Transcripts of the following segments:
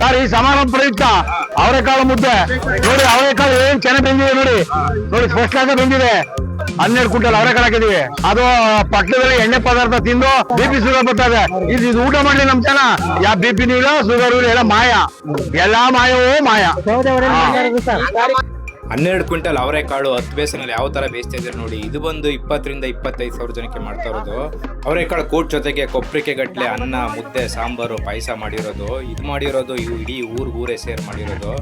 Sir ಈ ಸಮಾರಂಭ ಪ್ರಯುಕ್ತ ಅವರೆಕಾಳು ಮುದ್ದೆ. ನೋಡಿ ಅವರೆಕಾಳು ಏನ್ ಚೆನ್ನಾಗಿ ಬಂದಿದೆ ನೋಡಿ. ನೋಡಿ ಸ್ಪಷ್ಟ ಆಗಿ ಬಂದಿದೆ. ಹನ್ನೆರಡು ಕ್ವಿಂಟಲ್ ಅವರೆಕಾಳು ಹಾಕಿದೀವಿ ಅದು ಪಟ್ಟದಲ್ಲಿ ಎಣ್ಣೆ ಪದಾರ್ಥ ತಿಂದು ಬಿ ಪಿ ಶುಗರ್ ಬರ್ತದೆ ಇದು. ಇದು ಊಟ ಮಾಡ್ಲಿ ನಮ್ ಜನ. ಯಾ ಬಿ ಪಿ ಇಲ್ಲ ಶುಗರ್ ಇಲ್ಲ ಎಲ್ಲ ಮಾಯ. ಎಲ್ಲಾ ಮಾಯವೂ ಮಾಯ. ಹನ್ನೆರಡು ಕ್ವಿಂಟಲ್ ಅವರೆಕಾಳು ಹತ್ತು ಬೇಸನಲ್ಲಿ ಯಾವ ಥರ ಬೇಯಿಸ್ತಾ ಇದ್ದಾರೆ ನೋಡಿ. ಇದು ಬಂದು ಇಪ್ಪತ್ತರಿಂದ ಇಪ್ಪತ್ತೈದು ಸಾವಿರ ಜನಕ್ಕೆ ಮಾಡ್ತಾ ಇರೋದು. ಅವರೆಕಾಳು ಕೂಟ್ ಜೊತೆಗೆ ಕೊಬ್ಬರಿಕೆ ಗಟ್ಟಲೆ ಅನ್ನ, ಮುದ್ದೆ, ಸಾಂಬಾರು, ಪಾಯಸ ಮಾಡಿರೋದು. ಇದು ಮಾಡಿರೋದು ಇವು ಇಡೀ ಊರ್ ಊರೇ ಸೇರ್ ಮಾಡಿರೋದು.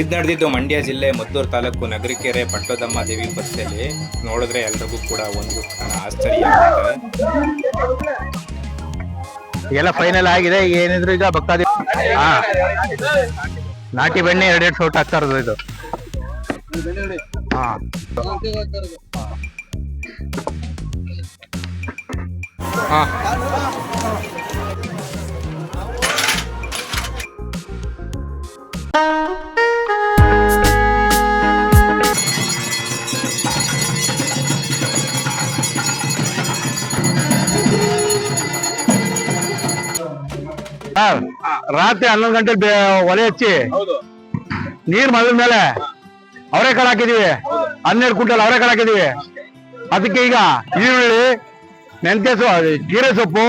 ಇದು ನಡೆದಿದ್ದು ಮಂಡ್ಯ ಜಿಲ್ಲೆ ಮದ್ದೂರು ತಾಲೂಕು ನಗರಿಕೆರೆ ಪಟ್ಟದಮ್ಮ ದೇವಿ ಬಸ್ಸಲ್ಲಿ. ನೋಡಿದ್ರೆ ಎಲ್ರಿಗೂ ಕೂಡ ಒಂದು ಆಶ್ಚರ್ಯ ಆಗುತ್ತೆ. ಎಲ್ಲ ಫೈನಲ್ ಆಗಿದೆ. ಏನಿದ್ರು ಈಗ ಭಕ್ತಾದಿ ನಾಟಿ ಬೆಣ್ಣೆ ಎರಡೆರಡು ಸೌಟ್ ಹಾಕ್ತಾ ಇರೋದು ಇದು. ರಾತ್ರಿ ಹನ್ನೊಂದು ಗಂಟೆ ಒಲೆ ಹಚ್ಚಿ. ನೀರ್ ಮಲದ ಮೇಲೆ. ಅವರೆಕಾಳು ಹಾಕಿದೀವಿ. ಹನ್ನೆರಡು ಕ್ವಿಂಟಲ್ ಅವರೆಕಾಳು ಹಾಕಿದೀವಿ. ಅದಕ್ಕೆ ಈಗ ಈರುಳ್ಳಿ, ಮೆಂತ್ಯ ಸೊ ಜೀರೆ ಸೊಪ್ಪು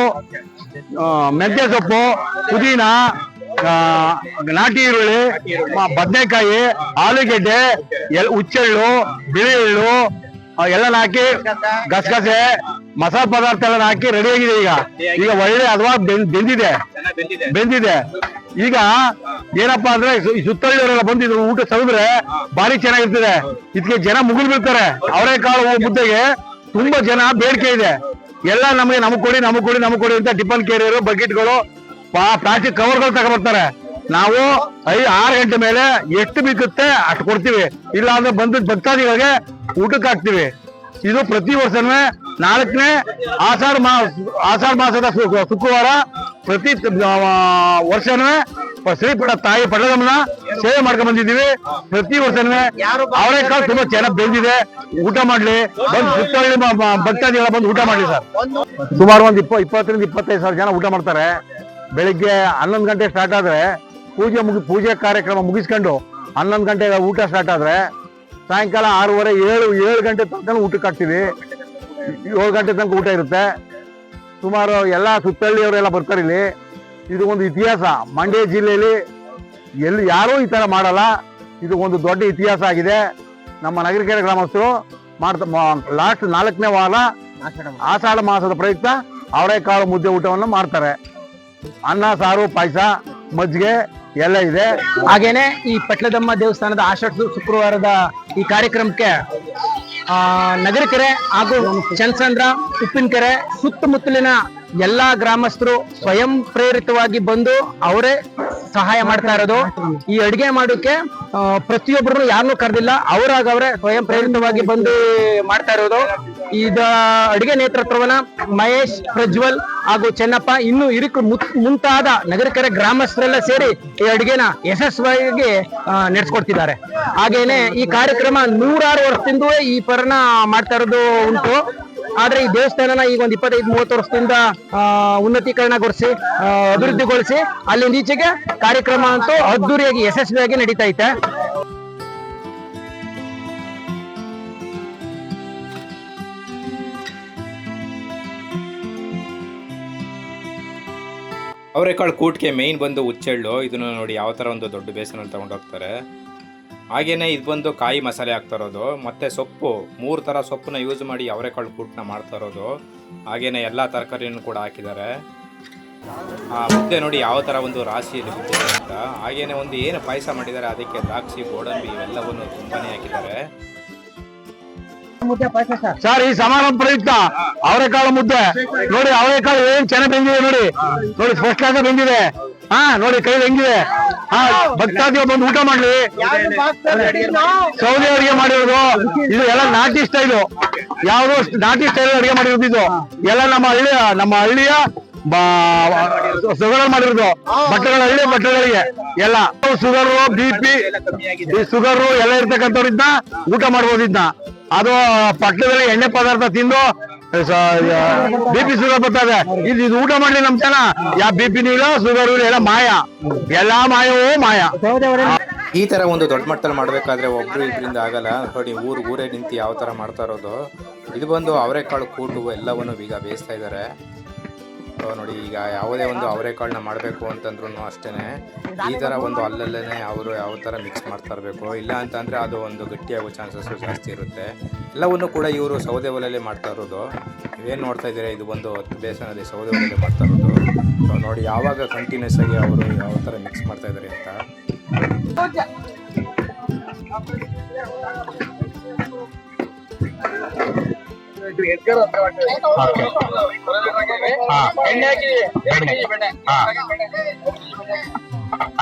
ಮೆಂತ್ಯ ಸೊಪ್ಪು, ಪುದೀನ ನಾಟಿ ಈರುಳ್ಳಿ ಬದನೆಕಾಯಿ, ಆಲೂಗೆಡ್ಡೆ, ಎಲ್, ಹುಚ್ಚೆಳ್ಳು ಬಿಳಿ ಎಳ್ಳು ಎಲ್ಲನ ಹಾಕಿ ಗಸಗಸೆ, ಮಸಾಲ ಪದಾರ್ಥ ಎಲ್ಲ ಹಾಕಿ ರೆಡಿ ಆಗಿದೆ ಈಗ. ಈಗ ಒಳ್ಳೆ ಅಥವಾ ಬೆಂದಿದೆ. ಬೆಂದಿದೆ. ಈಗ ಏನಪ್ಪಾ ಅಂದ್ರೆ ಸು- ಈ ಸುತ್ತಳಿಯವರೆಲ್ಲ ಬಂದಿದ್ರು, ಊಟ ಸವಿದ್ರೆ ಬಾರಿ ಚೆನ್ನಾಗಿರ್ತದೆ. ಇದಕ್ಕೆ ಜನ ಮುಗಿಲ್ ಬೀಳ್ತಾರೆ ಅವರೆಕಾಳು ಮುದ್ದೆಗೆ ತುಂಬಾ ಜನ ಬೇಡಿಕೆ ಇದೆ. ಎಲ್ಲ ನಮಗೆ ನಮಗ್ ಕೊಡಿ ನಮಗ್ ಕೊಡಿ ನಮಗ್ ಕೊಡಿ ಅಂತ ಟಿಫನ್ ಕೇರಿಯರ್, ಬಕೆಟ್ಗಳು ಪ್ಲಾಸ್ಟಿಕ್ ಕವರ್ಗಳು ತಗೊಬರ್ತಾರೆ ನಾವು ಐ ಆರು ಗಂಟೆ ಮೇಲೆ ಎಷ್ಟು ಬೇಕುತ್ತೆ ಅಷ್ಟು ಕೊಡ್ತೀವಿ. ಇಲ್ಲ ಅಂದ್ರೆ ಬಂದ ಭಕ್ತಾದಿಗಳಿಗೆ ಊಟಕ್ಕೆ ಹಾಕ್ತಿವಿ. ಇದು ಪ್ರತಿ ವರ್ಷನೂ ನಾಲ್ಕನೇ ಆಷಾಢ ಮಾ ಆಷಾಢ ಮಾಸದ ಶುಕ್ರವಾರ ಪ್ರತಿ ವರ್ಷನೂ ಶ್ರೀಪಡ ತಾಯಿ ಪಡಗಮ್ಮನ ಸೇವೆ ಮಾಡ್ಕೊಂಡ್ ಬಂದಿದ್ದೀವಿ. ಪ್ರತಿ ವರ್ಷನೂ ಕಾಲ ತುಂಬಾ ಚೆನ್ನಾಗಿ ಬೆಳೆದಿದೆ. ಊಟ ಮಾಡ್ಲಿ, ಬಂದು ಸುತ್ತಳ್ಳಿ ಭಕ್ತಾದಿಗಳ ಬಂದು ಊಟ ಮಾಡ್ಲಿ ಸರ್. ಸುಮಾರು ಒಂದು ಇಪ್ಪ ಇಪ್ಪತ್ತರಿಂದ ಇಪ್ಪತ್ತೈದು ಸಾವಿರ ಜನ ಊಟ ಮಾಡ್ತಾರೆ. ಬೆಳಿಗ್ಗೆ ಹನ್ನೊಂದು ಗಂಟೆ ಸ್ಟಾರ್ಟ್ ಆದ್ರೆ ಪೂಜೆ ಮುಗಿ ಪೂಜೆ ಕಾರ್ಯಕ್ರಮ ಮುಗಿಸ್ಕೊಂಡು ಹನ್ನೊಂದು ಗಂಟೆ ಊಟ ಸ್ಟಾರ್ಟ್ ಆದ್ರೆ ಸಾಯಂಕಾಲ ಆರೂವರೆ, ಏಳು ಏಳು ಗಂಟೆ ತನಕ ಊಟಕ್ಕೆ ಹಾಕ್ತೀವಿ. ಏಳು ಗಂಟೆ ತನಕ ಊಟ ಇರುತ್ತೆ. ಸುಮಾರು ಎಲ್ಲ ಸುತ್ತಳ್ಳಿಯವರೆಲ್ಲ ಬರ್ತಾರೆ ಇಲ್ಲಿ. ಇದು ಒಂದು ಇತಿಹಾಸ. ಮಂಡ್ಯ ಜಿಲ್ಲೆಯಲ್ಲಿ ಎಲ್ಲಿ ಯಾರೂ ಈ ಥರ ಮಾಡಲ್ಲ. ಇದು ಒಂದು ದೊಡ್ಡ ಇತಿಹಾಸ ಆಗಿದೆ. ನಮ್ಮ ನಗರಿಕೆರೆ ಗ್ರಾಮಸ್ಥರು ಮಾಡ್ತಾ ಲಾಸ್ಟ್ ನಾಲ್ಕನೇ ವಾರ ಆಷಾಢ ಮಾಸದ ಪ್ರಯುಕ್ತ ಅವರೇಕಾಳು ಮುದ್ದೆ ಊಟವನ್ನು ಮಾಡ್ತಾರೆ. ಅನ್ನ, ಸಾರು, ಪಾಯಸ, ಮಜ್ಜಿಗೆ ಎಲ್ಲ ಇದೆ. ಹಾಗೇನೆ ಈ ಪಟ್ಲದಮ್ಮ ದೇವಸ್ಥಾನದ ಆಷಾಢ ಶುಕ್ರವಾರದ ಈ ಕಾರ್ಯಕ್ರಮಕ್ಕೆ ಆ ನಗರಕೆರೆ ಹಾಗೂ ಚನ್ಸಂದ್ರ ಉಪ್ಪಿನಕೆರೆ ಸುತ್ತಮುತ್ತಲಿನ ಎಲ್ಲಾ ಗ್ರಾಮಸ್ಥರು ಸ್ವಯಂ ಪ್ರೇರಿತವಾಗಿ ಬಂದು ಅವರೇ ಸಹಾಯ ಮಾಡ್ತಾ ಇರೋದು. ಈ ಅಡಿಗೆ ಮಾಡೋಕೆ ಪ್ರತಿಯೊಬ್ಬರು ಯಾರನ್ನೂ ಕರೆದಿಲ್ಲ. ಅವರಾಗ ಅವರೇ ಸ್ವಯಂ ಪ್ರೇರಿತವಾಗಿ ಬಂದು ಮಾಡ್ತಾ ಇರೋದು. ಇದ ಅಡಿಗೆ ನೇತೃತ್ವವನ್ನ ಮಹೇಶ್, ಪ್ರಜ್ವಲ್ ಹಾಗೂ ಚೆನ್ನಪ್ಪ ಇನ್ನು ಇರುಕು ಮುಂತಾದ ನಗರಕರ ಗ್ರಾಮಸ್ಥರೆಲ್ಲ ಸೇರಿ ಈ ಅಡಿಗೆನ ಯಶಸ್ವಿಯಾಗಿ ನಡೆಸ್ಕೊಡ್ತಿದ್ದಾರೆ. ಹಾಗೇನೆ ಈ ಕಾರ್ಯಕ್ರಮ ನೂರಾರು ವರ್ಷದಿಂದ ಈ ಪರನ ಮಾಡ್ತಾ ಇರೋದು ಉಂಟು. ಆದ್ರೆ ಈ ದೇವಸ್ಥಾನನ ಈಗ ಒಂದ್ ಇಪ್ಪತ್ತೈದು, ಮೂವತ್ತು ವರ್ಷದಿಂದ ಉನ್ನತೀಕರಣಗೊಳಿಸಿ ಅಭಿವೃದ್ಧಿಗೊಳಿಸಿ ಅಲ್ಲಿಂದ ಈಚೆಗೆ ಕಾರ್ಯಕ್ರಮ ಅಂತೂ ಅದ್ದೂರಿಯಾಗಿ, ಯಶಸ್ವಿಯಾಗಿ ನಡೀತಾ ಐತೆ. ಅವರೆಕಾಳು ಕೂಟ್ಗೆ ಮೇಯ್ನ್ ಬಂದು ಹುಚ್ಚೆಳ್ಳು ಇದನ್ನು ನೋಡಿ ಯಾವ ಥರ ಒಂದು ದೊಡ್ಡ ಬೇಸನಲ್ಲಿ ತಗೊಂಡೋಗ್ತಾರೆ. ಹಾಗೇನೆ ಇದು ಬಂದು ಕಾಯಿ ಮಸಾಲೆ ಹಾಕ್ತಾ ಇರೋದು ಮತ್ತು ಸೊಪ್ಪು ಮೂರು ಥರ ಸೊಪ್ಪನ್ನ ಯೂಸ್ ಮಾಡಿ ಅವರೆಕಾಳು ಕೂಟನ್ನ ಮಾಡ್ತಾ ಇರೋದು. ಹಾಗೇನೆ ಎಲ್ಲ ತರಕಾರಿಯನ್ನು ಕೂಡ ಹಾಕಿದ್ದಾರೆ. ಆ ಮುದ್ದೆ ನೋಡಿ ಯಾವ ಥರ ಒಂದು ರಾಶಿಯಲ್ಲಿ ಬಿದ್ದಿದೆ ಅಂತ. ಹಾಗೇನೆ ಒಂದು ಏನು ಪಾಯಸ ಮಾಡಿದ್ದಾರೆ ಅದಕ್ಕೆ ದ್ರಾಕ್ಷಿ ಗೋಡಂಬಿ ಇವೆಲ್ಲವನ್ನು ತುಂಬಾನೇ ಹಾಕಿದ್ದಾರೆ. ಸರ್. ಈ ಸಮಾರಂಭ ಪ್ರಯುಕ್ತ ಅವರೆಕಾಳು ಮುದ್ದೆ. ನೋಡಿ ಅವರೆಕಾಳು ಏನ್ ಚೆನ್ನಾಗಿ ಬೆಂದಿದೆ ನೋಡಿ. ನೋಡಿ ಫಸ್ಟ್ ಆಗಿ ಬೆಂದಿದೆ. ಹಾ ನೋಡಿ ಕೈ ಹೆಂಗಿದೆ. ಭಕ್ತಾದಿಗಳು ಬಂದು ಊಟ ಮಾಡ್ಲಿ. ಸೌದಿ ಅಡಿಗೆ ಮಾಡಿರೋದು. ಇದು ಎಲ್ಲ ನಾಟಿ ಸ್ಟೈಲು. ಯಾವ್ದು ನಾಟಿ ಸ್ಟೈಲ್ ಅಡಿಗೆ ಮಾಡಿರೋದು ಇದು. ಎಲ್ಲ ನಮ್ಮ ಹಳ್ಳಿಯ ನಮ್ಮ ಹಳ್ಳಿಯ ಸುಗರ್ ಮಾಡಿರೋದು. ಬಟ್ಟೆಗಳ ಹಳ್ಳಿ ಬಟ್ಟೆಗಳಿಗೆ. ಎಲ್ಲ. ಸುಗರ್ ಬಿ ಪಿ ಈ ಶುಗರ್ ಎಲ್ಲ ಇರ್ತಕ್ಕಂಥವ್ರಿಂದ ಊಟ ಮಾಡ್ಬೋದು ಇದನ್ನ ಅದು ಪಟ್ಟಣದಲ್ಲಿ ಎಣ್ಣೆ ಪದಾರ್ಥ ತಿಂದು ಬಿ ಪಿ ಶುಗರ್ ಬರ್ತದೆ ಇದು ಇದು ಊಟ ಮಾಡಲಿ ನಮ್ ಜನ. ಯಾ ಬಿ ಪಿನೂ ಇಲ್ಲ ಶುಗರ್ ಎಲ್ಲ ಮಾಯ. ಎಲ್ಲಾ ಮಾಯವೋ ಮಾಯ. ಈ ತರ ಒಂದು ದೊಡ್ಡ ಮಟ್ಟದಲ್ಲಿ ಮಾಡಬೇಕಾದ್ರೆ ಒಬ್ರು ಇದ್ರಿಂದ ಆಗಲ್ಲ. ನೋಡಿ, ಊರು, ಊರೇ ನಿಂತು ಯಾವ ತರ ಮಾಡ್ತಾ ಇರೋದು. ಇದು ಬಂದು ಅವರೆಕಾಳು ಕೂಟು, ಎಲ್ಲವನ್ನು ಈಗ ಬೇಯಿಸ್ತಾ ಇದ್ದಾರೆ. ಸೊ ನೋಡಿ, ಈಗ ಯಾವುದೇ ಒಂದು ಅವರೆಕಾಳನ್ನ ಮಾಡಬೇಕು ಅಂತಂದ್ರೂ ಅಷ್ಟೇ ಈ ಥರ ಒಂದು ಅಲ್ಲಲ್ಲೇ ಅವರು ಯಾವ ಥರ ಮಿಕ್ಸ್ ಮಾಡ್ತಾ ಇರಬೇಕು. ಇಲ್ಲ ಅಂತಂದರೆ ಅದು ಒಂದು ಗಟ್ಟಿಯಾಗೋ ಚಾನ್ಸಸ್ ಜಾಸ್ತಿ ಇರುತ್ತೆ. ಎಲ್ಲವನ್ನು ಕೂಡ ಇವರು ಸೌದೆ ಒಲೆಯಲ್ಲೇ ಮಾಡ್ತಾ ಇರೋದು. ನೀವೇನು ನೋಡ್ತಾ ಇದ್ದೀರಾ, ಇದು ಒಂದು ಬೇಸನಲ್ಲಿ ಸೌದೆ ಒಲೆಯಲ್ಲೇ ಮಾಡ್ತಾ ಇರೋದು. ಸೊ ನೋಡಿ, ಯಾವಾಗ ಕಂಟಿನ್ಯೂಸ್ ಆಗಿ ಅವರು ಯಾವ ಥರ ಮಿಕ್ಸ್ ಮಾಡ್ತಾ ಇದ್ದಾರೆ ಅಂತ.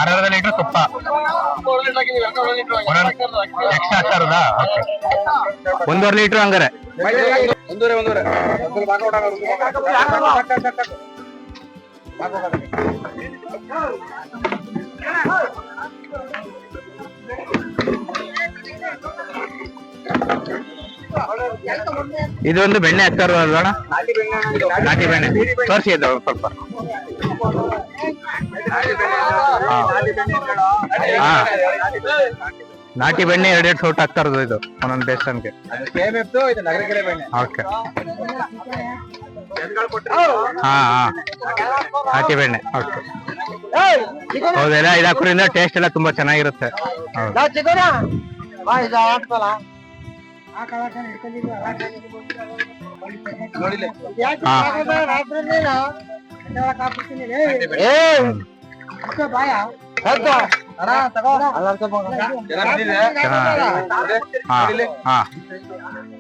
ಅರ್ಧ ಲೀಟರ್ ತುಪ್ಪ ಒಂದೂವರೆ ಲೀಟರ್ ಹಂಗಾರೆ ಇದೊಂದು ಬೆಣ್ಣೆ ಹಾಕ್ತಾರ ಅಲ್ವಾ? ನಾಟಿ ಬೆಣ್ಣೆ. ತೋರಿಸಿ ಇದು ಸ್ವಲ್ಪ. ನಾಟಿ ಬೆಣ್ಣೆ ಎರಡು ಸೌಟ್ ಹಾಕ್ತಾ ಇರೋದು ಇದು, ಒಂದೊಂದು ಬೇಸನ್ಗೆ ಓಕೆ. ಹಾ ಹಾ. ನಾಟಿ ಬೆಣ್ಣೆ, ಓಕೆ. ಹೌದೆಲ್ಲ ಇದು ಹಾಕೋದ್ರಿಂದ ಟೇಸ್ಟ್ ಎಲ್ಲ ತುಂಬಾ ಚೆನ್ನಾಗಿರುತ್ತೆ. ಹಾ.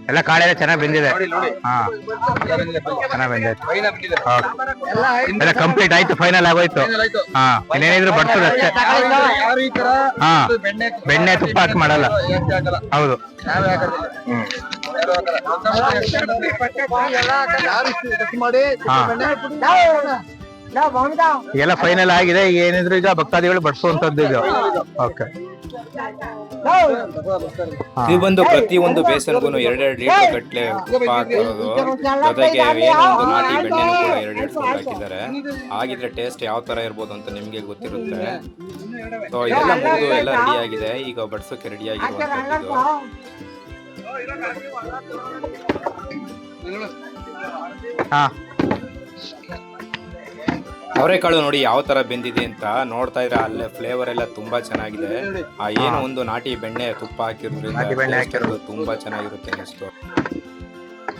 ಎಲ್ಲ ಕಾಳೆಲ್ಲ ಚೆನ್ನಾಗಿ ಬೆಂದಿದೆ. ಹಾ. ಚೆನ್ನಾಗಿ. ಎಲ್ಲ ಕಂಪ್ಲೀಟ್ ಆಯ್ತು ಫೈನಲ್ ಆಗೋಯ್ತು. ಹಾ ಇನ್ನೇನಿದ್ರು ಬರ್ತದೆ ಅಷ್ಟೇ. ಹಾ. ಬೆಣ್ಣೆ ತುಪ್ಪ ಹಾಕಿ ಮಾಡಲ್ಲ. ಹೌದು. ಹ್ಮ್. ಹಾ. ಎಲ್ಲ ಫೈನಲ್ ಆಗಿದೆ ಈಗ ಏನಿದ್ರು ಈಗ ಭಕ್ತಾದಿಗಳು ಬಡಿಸುವಂತದ್ದು ಇದು. ಓಕೆ ಇದು ಬಂದು ಪ್ರತಿ ಒಂದು ಬೇಸನ್ಗೂ ಎರಡೆರಡು ಲೀಟರ್ ಗಟ್ಟಲೆ ತುಪ್ಪ ಹಾಕಿರೋದು ಜೊತೆಗೆ ಏನೋ ಒಂದು ನಾಟಿ ಬೆಣ್ಣೆನೂ ಕೂಡ ಎರಡೆರಡು ಸ್ಪೂನ್ ಹಾಕಿದ್ದಾರೆ. ಆಗಿದ್ರೆ ಟೇಸ್ಟ್ ಯಾವ ತರ ಇರ್ಬೋದು ಅಂತ ನಿಮಗೆ ಗೊತ್ತಿರುತ್ತೆ. ಸೊ ಇದೆಲ್ಲ ಮುಗಿದು ಎಲ್ಲ ರೆಡಿ ಆಗಿದೆ. ಈಗ ಬಡ್ಸೋಕೆ ರೆಡಿ ಆಗಿರುವಂತದ್ದು ಹಾ. ಅವರೆಕಾಳು ನೋಡಿ ಯಾವ ತರ ಬೆಂದಿದೆ ಅಂತ ನೋಡ್ತಾ ಇದ್ರೆ ಅಲ್ಲೇ ಫ್ಲೇವರ್ ಎಲ್ಲ ತುಂಬಾ ಚೆನ್ನಾಗಿದೆ. ಆ ಏನು ಒಂದು ನಾಟಿ ಬೆಣ್ಣೆ ತುಪ್ಪ ಹಾಕಿರೋದ್ರಿಂದ ತುಂಬಾ ಚೆನ್ನಾಗಿರುತ್ತೆ ಅನಿಸ್ತು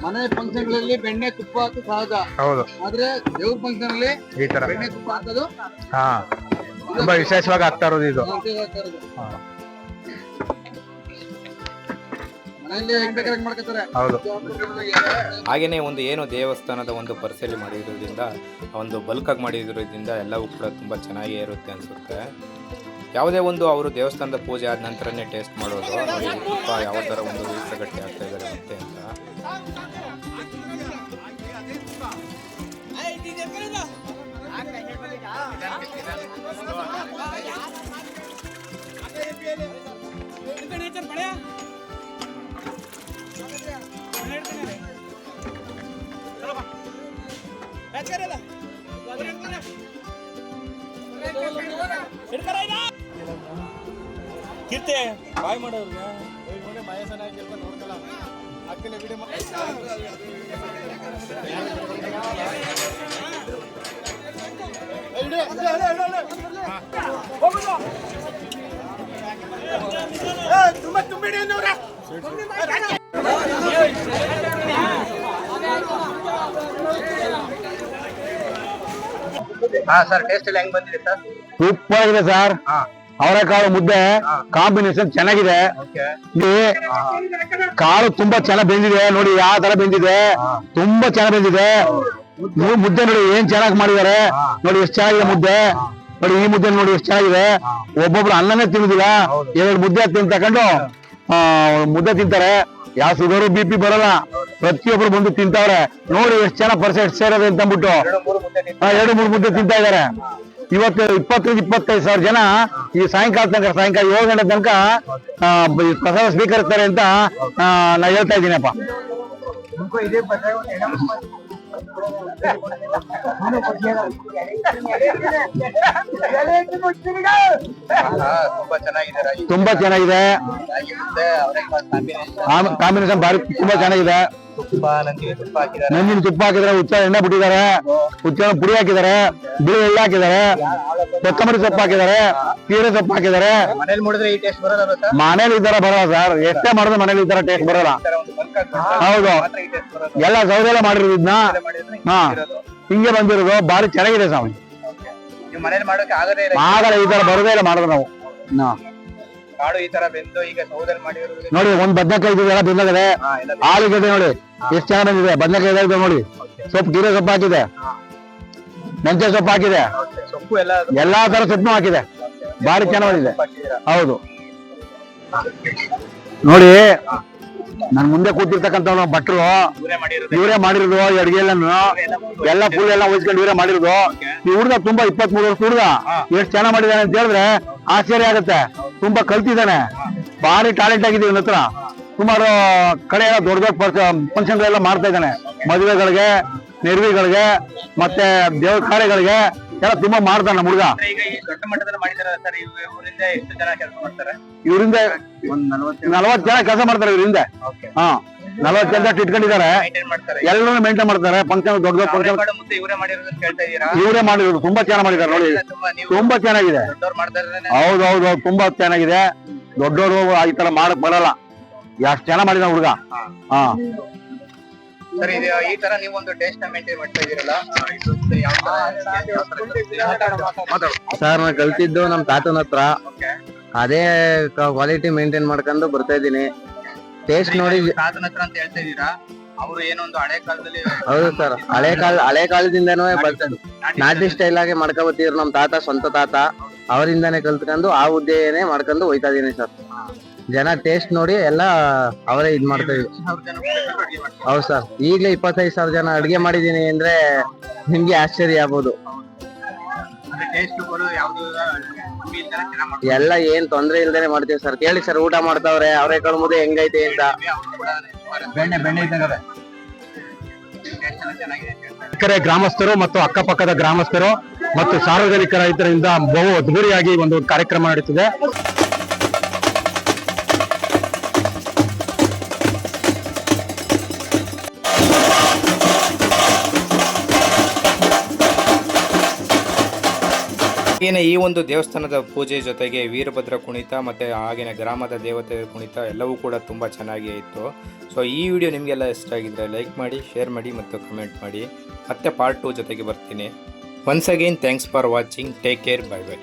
ಮನೆ ಫಂಕ್ಷನ್ಗಳಲ್ಲಿ ಬೆಣ್ಣೆ ತುಪ್ಪ ಹಾಕಿ ಸಹಜ. ಹೌದು. ಆದ್ರೆ ದೇವ್ರ ಫಂಕ್ಷನ್ ಅಲ್ಲಿ ಈ ತರ. ಬೆಣ್ಣೆ ತುಪ್ಪ ಹಾಕೋದು ಹಾ. ತುಂಬಾ ವಿಶೇಷವಾಗಿ ಆಗ್ತಾ ಇರೋದು ಇದು. ಹೌದು. ಹಾಗೇನೆ ಒಂದು ಏನು ದೇವಸ್ಥಾನದ ಒಂದು ಪರಿಸರ ಮಾಡಿರೋದ್ರಿಂದ ಒಂದು ಬಲ್ಕಾಗಿ ಮಾಡಿರೋದ್ರಿಂದ ಎಲ್ಲವೂ ಕೂಡ ತುಂಬ ಚೆನ್ನಾಗೇ ಇರುತ್ತೆ ಅನಿಸುತ್ತೆ. ಯಾವುದೇ ಒಂದು ಅವರು ದೇವಸ್ಥಾನದ ಪೂಜೆ ಆದ ನಂತರನೇ ಟೇಸ್ಟ್ ಮಾಡೋದು ಯಾವ ಥರ ಒಂದು ಗಟ್ಟಿ ಆಗ್ತಾ ಇದ್ದಾರೆ ಮತ್ತೆ ಅಂತ. ಕಿರ್ತೆ ಬಾಯ್ ಮಾಡೋರು ಮಯಸನ ಹಾಕಿರ್ತ ನೋಡ್ಕಲ್ಲ ಅಕ್ಕಲೆ ಬಿಡಿ ತುಂಬ ತುಂಬಿಡಿ ಅನ್ನೋರ ಹಾ ಸರ್ ಟೇಸ್ಟ್ ಎಲ್ಲ ಹೆಂಗ್ ಬಂದಿದೆ ಸರ್ ಸೂಪರ್ ಆಗಿದೆ ಸರ್ ಅವರೆಕಾಳು ಮುದ್ದೆ ಕಾಂಬಿನೇಷನ್ ಚೆನ್ನಾಗಿದೆ. ಇಲ್ಲಿ ಕಾಳು ತುಂಬಾ ಚೆನ್ನಾಗಿ ಬೆಂದಿದೆ. ನೋಡಿ ಯಾವ ತರ ಬೆಂದಿದೆ? ತುಂಬಾ ಚೆನ್ನಾಗಿ ಬೆಂದಿದೆ. ನೀವು ಮುದ್ದೆ ನೋಡಿ ಏನ್ ಚೆನ್ನಾಗಿ ಮಾಡಿದ್ದಾರೆ. ನೋಡಿ ಎಷ್ಟು ಚೆನ್ನಾಗಿದೆ ಮುದ್ದೆ. ನೋಡಿ ಈ ಮುದ್ದೆ ನೋಡಿ ಎಷ್ಟು ಚೆನ್ನಾಗಿದೆ. ಒಬ್ಬೊಬ್ರು ಅನ್ನನೇ ತಿನ್ನುದಿಲ್ಲ. ಎರಡು ಮುದ್ದೆ ತಿನ್ ತಕೊಂಡು ಮುದ್ದೆ ತಿಂತಾರೆ. ಯಾವ ಶುಗರು ಬಿ ಪಿ ಬರಲ್ಲ. ಪ್ರತಿಯೊಬ್ರು ಬಂದು ತಿಂತಾವ್ರೆ. ನೋಡಿ ಎಷ್ಟು ಜನ ಪರ್ಸೆಂಟ್ ಸೇರೋದು ಅಂತ ಅಂದ್ಬಿಟ್ಟು ಎರಡು, ಮೂರು ಮುದ್ದೆ ತಿಂತಾ ಇದಾರೆ. ಇವತ್ತು ಇಪ್ಪತ್ತರಿಂದ ಇಪ್ಪತ್ತೈದು ಸಾವಿರ ಜನ ಈ ಸಾಯಂಕಾಲ ತನಕ, ಸಾಯಂಕಾಲ ಏಳು ಗಂಟೆ ತನಕ ಪ್ರಸಾದ ಸ್ವೀಕರಿಸ್ತಾರೆ ಅಂತ ನಾ ಹೇಳ್ತಾ ಇದ್ದೀನಪ್ಪ. ತುಂಬಾ ಚೆನ್ನಾಗಿದೆ ರಾಗಿ ತುಂಬಾ ಚೆನ್ನಾಗಿದೆ ರಾಗಿ ಮುದ್ದೆ ಅವರೆಕಾಳು ಕಾಂಬಿನೇಷನ್ ಕಾಂಬಿನೇಷನ್ ಬಾರಿ ತುಂಬಾ ಚೆನ್ನಾಗಿದೆ. ತುಪ್ಪ ತುಪ್ಪ ನಂದಿನ ಹುಚ್ಚ ಎಣ್ಣೆ ಬಿಟ್ಟಿದ್ದಾರೆ ಹುಚ್ಚ ಪುಡಿ ಹಾಕಿದ್ದಾರೆ ಬಿಳಿ ಎಳ್ಳು ಹಾಕಿದ್ದಾರೆ ಕೊತ್ತಂಬರಿ ಸೊಪ್ಪು ಹಾಕಿದ್ದಾರೆ ಕೀರೆ ಸೊಪ್ಪು ಹಾಕಿದ್ದಾರೆ. ಮನೇಲಿ ಮಾಡಿದ್ರೆ ಈ ಟೇಸ್ಟ್ ಬರೋದಲ್ಲ ಸರ್? ಮನೇಲಿ ಈ ತರ ಬರಲ್ಲ ಸರ್. ಎಷ್ಟೇ ಮಾಡಿದ್ರೆ ಮನೇಲಿ ಈ ತರ ಟೇಸ್ಟ್ ಬರಲ್ಲ. ಹೌದು. ಎಲ್ಲ ಸೌದೆಲ್ಲ ಮಾಡಿರೋದು ಇದನ್ನ ಹಾ. ಹಿಂಗೆ ಬಂದಿರೋದು. ಬಾರಿ ಚೆನ್ನಾಗಿದೆ ಸ್ವಾಮಿ. ಆಗಲ್ಲ ಈ ತರ ಬರೋದೇ ಇಲ್ಲ ಮಾಡೋದು ನಾವು. ಹಾ. ಕಾಳು ಈ ತರ ಬೆಂದು ಈಗ ಸೌದಲ್ಲಿ ಮಾಡಿರೋದು ನೋಡಿ ಒಂದ್ ಬದ್ನೆಕಾಯಿ ಬೆಂದಾಗಿದೆ ಎಲ್ಲ ಆಲೂಗಡ್ಡೆ ನೋಡಿ. ಎಷ್ಟು ಚೆನ್ನಾಗಿ ಬಂದಿದೆ. ಬದ್ನೆಕಾಯಿ ಇದೆ ನೋಡಿ. ಸೊಪ್ಪು ಕೀರೆ ಸೊಪ್ಪು ಹಾಕಿದೆ. ಮೆಂತ್ಯ ಸೊಪ್ಪು ಹಾಕಿದೆ. ಸೊಪ್ಪು ಎಲ್ಲ ಎಲ್ಲಾ ತರ ಸೊಪ್ಪು ಹಾಕಿದೆ. ಬಾರಿ ಚೆನ್ನಾಗಿದೆ ಹೌದು. ನೋಡಿ ನನ್ ಮುಂದೆ ಕೂತಿರ್ತಕ್ಕಂತ ಭಟ್ರು ಇವರೇ ಮಾಡಿರೋದು? ಅಡಿಗೆ ಎಲ್ಲ ಫುಲ್ ಎಲ್ಲ ವಹಿಸ್ಕೊಂಡು ಇವರೇ ಮಾಡಿರೋದು. ಈ ಹುಡುಗ ತುಂಬಾ ಇಪ್ಪತ್ತ್ ಮೂರು ವರ್ಷ ಹುಡುಗ ಎಷ್ಟು ಚೆನ್ನಾಗ್ ಮಾಡಿದಾನೆ ಅಂತ ಹೇಳಿದ್ರೆ ಆಶ್ಚರ್ಯ ಆಗುತ್ತೆ. ತುಂಬಾ ಕಲ್ತಿದ್ದಾನೆ. ಭಾರಿ ಟ್ಯಾಲೆಂಟ್ ಆಗಿದೆ ಇವನ ಹತ್ರ. ಸುಮಾರು ಕಡೆ ಎಲ್ಲ ದೊಡ್ಡ ದೊಡ್ಡ ಫಂಕ್ಷನ್ ಎಲ್ಲ ಮಾಡ್ತಾ ಇದ್ದಾನೆ. ಮದುವೆಗಳಿಗೆ ನೆರವಿಗಳಿಗೆ ಮತ್ತೆ ದೇವ್ರ ಕಾರ್ಯಗಳಿಗೆ ಎಲ್ಲ ತುಂಬಾ ಮಾಡ್ತಾನೆ ನಮ್ಮ ಹುಡುಗ. ಇವರಿಂದ ಎಷ್ಟು ಜನ ಕೆಲಸ ಮಾಡ್ತಾರೆ? ಇವರಿಂದ ಒಂದ್ ನಲ್ವತ್ತು ಜನ ಕೆಲಸ ಮಾಡ್ತಾರೆ ಇವರಿಂದ. ಹಾ. ನಲವತ್ತು ಜನ ಇಟ್ಕೊಂಡಿದ್ದಾರೆ. ಎಲ್ಲರೂ ಮೇಂಟೈನ್ ಮಾಡ್ತಾರೆ. ಫಂಕ್ಷನ್ ದೊಡ್ಡ ದೊಡ್ಡ ಫಂಕ್ಷನ್ ಇವರೇ ಮಾಡಿರೋದನ್ನ ಇದೀರಾ ಇವರೇ ಮಾಡಿರೋದು. ತುಂಬಾ ಚೆನ್ನಾಗಿ ಮಾಡಿದ್ದಾರೆ ನೋಡಿ. ತುಂಬಾ ಚೆನ್ನಾಗಿದೆ. ಹೌದು ಹೌದು ಹೌದು. ತುಂಬಾ ಚೆನ್ನಾಗಿದೆ. ದೊಡ್ಡವರು ಈ ತರ ಮಾಡಕ್ ಬರಲ್ಲ. ಎಷ್ಟು ಚೆನ್ನಾಗ್ ಮಾಡಿದ ಹುಡುಗ? ಹಾ. ಸರ್ ಇದು ಈ ತರ ನೀವು ಒಂದು ಟೇಸ್ಟ್ ಮೇಂಟೈನ್ ಮಾಡ್ತಾ ಇದೀರಲ್ಲ ಸರ್ ನಾ ಕಲ್ತಿದ್ದು ನಮ್ ತಾತನ ಹತ್ರ. ಓಕೆ ಅದೇ ಕ್ವಾಲಿಟಿ ಮೇಂಟೈನ್ ಮಾಡ್ಕೊಂಡು ಬರ್ತಾ ಇದೀನಿ ಟೇಸ್ಟ್ ನೋಡಿ ತಾತನ ಹತ್ರ ಅಂತ ಹೇಳ್ತಾ ಇದೀರಾ ಅವರು ಏನೊಂದು ಹಳೆ ಕಾಲದಲ್ಲಿ ಹೌದು ಸರ್. ಹಳೆ ಕಾಲ ಹಳೆ ಕಾಲದಿಂದನೂ ಬರ್ತದೆ ನಾಟಿ ಸ್ಟೈಲ್ ಆಗಿ ಮಾಡ್ಕೊಬತ್ತಿದ್ರು ನಮ್ ತಾತ ಸ್ವಂತ ತಾತ. ಅವರಿಂದಾನೇ ಕಲ್ತ್ಕೊಂಡು ಆ ಹುದ್ದೆನೇ ಮಾಡ್ಕೊಂಡು ಹೋಯ್ತಾ ಇದೀನಿ ಸರ್. ಜನ ಟೇಸ್ಟ್ ನೋಡಿ ಎಲ್ಲ ಅವರೇ ಇದ್ ಮಾಡ್ತಾ ಇದ್ರು. ಹೌದು ಸರ್. ಈಗ್ಲೇ ಇಪ್ಪತ್ತೈದು ಸಾವಿರ ಜನ ಅಡ್ಗೆ ಮಾಡಿದೀನಿ ಅಂದ್ರೆ ನಿಮ್ಗೆ ಆಶ್ಚರ್ಯ ಆಗ್ಬೋದು. ಎಲ್ಲ ಏನ್ ತೊಂದ್ರೆ ಇಲ್ದೇನೆ ಮಾಡ್ತೀವಿ ಸರ್ ಕೇಳಿ ಸರ್ ಊಟ ಮಾಡ್ತಾವ್ರೆ ಅವ್ರೆ ಮುದ್ದೆ ಹೆಂಗೈತೆ ಅಂತ. ಬೆಣ್ಣೆ ಬೆಣ್ಣೆ ಇದ್ದಂಗದೆ. ಕೆರೆ ಗ್ರಾಮಸ್ಥರು ಮತ್ತು ಅಕ್ಕಪಕ್ಕದ ಗ್ರಾಮಸ್ಥರು ಮತ್ತು ಸಾರ್ವಜನಿಕ ರೈತರಿಂದ ಬಹು ಅದ್ಧೂರಿಯಾಗಿ ಒಂದು ಕಾರ್ಯಕ್ರಮ ನಡೀತಿದೆ. ಹಾಗೇನೆ ಈ ಒಂದು ದೇವಸ್ಥಾನದ ಪೂಜೆ ಜೊತೆಗೆ ವೀರಭದ್ರ ಕುಣಿತ ಮತ್ತು ಆಗಿನ ಗ್ರಾಮದ ದೇವತೆ ಕುಣಿತ ಎಲ್ಲವೂ ಕೂಡ ತುಂಬ ಚೆನ್ನಾಗಿ ಇತ್ತು. ಸೊ ಈ ವಿಡಿಯೋ ನಿಮಗೆಲ್ಲ ಇಷ್ಟ ಆಗಿದ್ದರೆ ಲೈಕ್ ಮಾಡಿ ಶೇರ್ ಮಾಡಿ ಮತ್ತು ಕಮೆಂಟ್ ಮಾಡಿ. ಮತ್ತೆ ಪಾರ್ಟ್ ಟು ಜೊತೆಗೆ ಬರ್ತೀನಿ. Once again thanks for watching take care bye bye